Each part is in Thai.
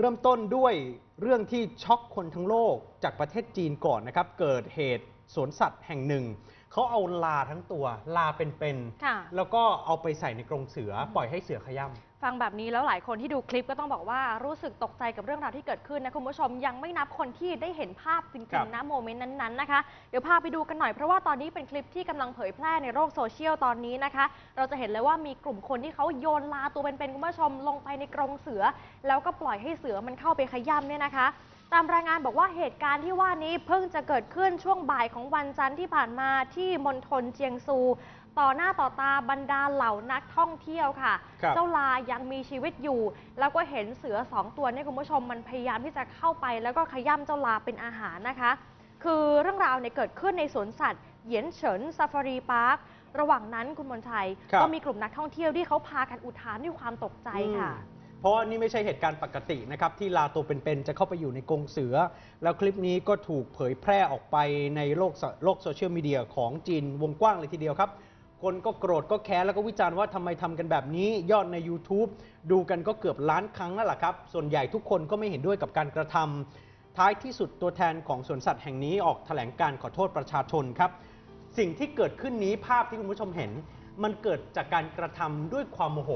เริ่มต้นด้วยเรื่องที่ช็อกคนทั้งโลกจากประเทศจีนก่อนนะครับ เกิดเหตุสวนสัตว์แห่งหนึ่ง เขาเอาลาทั้งตัวลาเป็นค่ะๆแล้วก็เอาไปใส่ในกรงเสือปล่อยให้เสือขย่ำ ฟังแบบนี้แล้วหลายคนที่ดูคลิปก็ต้องบอกว่ารู้สึกตกใจกับเรื่องราวที่เกิดขึ้นนะคุณผู้ชมยังไม่นับคนที่ได้เห็นภาพจครัริงบๆนะโมเมนต์นั้นๆนะคะเดี๋ยวพาไปดูกันหน่อยเพราะว่าตอนนี้เป็นคลิปที่กำลังเผยแพร่ในโลกโซเชียลตอนนี้นะคะ เราจะเห็นเลยว่ามีกลุ่มคนที่เขาโยนลาตัวเป็นๆคุณผู้ชมลงไปในกรงเสือ แล้วก็ปล่อยให้เสือมันเข้าไปขย้ำเนี่ยนะคะ ตามรายงานบอกว่าเหตุการณ์ที่ว่านี้เพิ่งจะเกิดขึ้นช่วงบ่ายของวันจันทร์ที่ผ่านมาที่มณฑลเจียงซู ต่อหน้าต่อตาบรรดาเหล่านักท่องเที่ยวค่ะครับเจ้าลายังมีชีวิตอยู่ แล้วก็เห็นเสือสองตัวเนี่ยคุณผู้ชมมันพยายามที่จะเข้าไป แล้วก็ขย่ำเจ้าลาเป็นอาหารนะคะ คือเรื่องราวเนี่ยเกิดขึ้นในสวนสัตว์เหยียนเฉินซาฟารีพาร์คระหว่างนั้นคุณมนชัยครับก็มีกลุ่มนักท่องเที่ยวที่เขาพากันอุทานด้วยความตกใจค่ะอืม เพราะว่านี่ไม่ใช่เหตุการณ์ปกตินะครับที่ลาตัวเป็นๆจะเข้าไปอยู่ในกรงเสือ แล้วคลิปนี้ก็ถูกเผยแพร่ออกไปในโลกโซลกโซเชียลมีเดียของจีนวงกว้างเลยทีเดียวครับ คนก็โกรธก็แค้นแล้วก็วิจารณ์ว่าทำไมทำกันแบบนี้ยอดใน YouTube ดูกันก็เกือบล้านครั้งแล้วล่ะครับ ส่วนใหญ่ทุกคนก็ไม่เห็นด้วยกับการกระทำท้ายที่สุดตัวแทนของสวนสัตว์แห่งนี้ออกแถลงการขอโทษประชาชนครับสิ่งที่เกิดขึ้นนี้ภาพที่คุณผู้ชมเห็น มันเกิดจากการกระทำด้วยความโมโห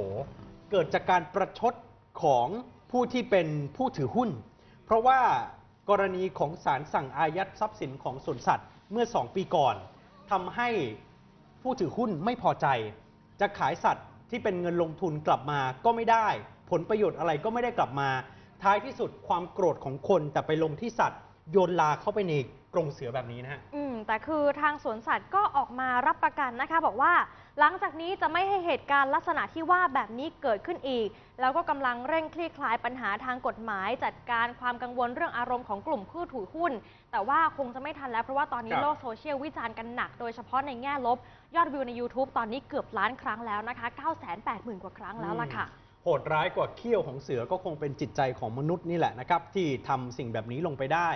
เกิดจากการประชด ของผู้ที่เป็นผู้ถือหุ้น เพราะว่ากรณีของศาลสั่งอายัดทรัพย์สินของสวนสัตว์เมื่อ 2 ปีก่อนทำให้ผู้ถือหุ้นไม่พอใจ จะขายสัตว์ที่เป็นเงินลงทุนกลับมาก็ไม่ได้ ผลประโยชน์อะไรก็ไม่ได้กลับมา ท้ายที่สุดความโกรธของคนแต่ไปลงที่สัตว์ โยนลาเข้าไปในกรงเสือแบบนี้นะฮะ อืมแต่คือทางสวนสัตว์ก็ออกมารับประกันนะคะ บอกว่า หลังจากนี้จะไม่ให้เหตุการณ์ลักษณะที่ว่าแบบนี้เกิดขึ้นอีก แล้วก็กำลังเร่งคลี่คลายปัญหาทางกฎหมาย จัดการความกังวลเรื่องอารมณ์ของกลุ่มผู้ถือหุ้น แต่ว่าคงจะไม่ทันแล้ว เพราะว่าตอนนี้ครับ โลกโซเชียลวิจารณ์กันหนัก โดยเฉพาะในแง่ลบ ยอดวิวใน YouTube ตอนนี้เกือบล้านครั้งแล้วนะคะ 980,000 กว่าครั้งแล้วล่ะค่ะ โหดร้ายกว่าเขี้ยวของเสือก็คงเป็นจิตใจของมนุษย์นี่แหละนะครับ ที่ทำสิ่งแบบนี้ลงไปได้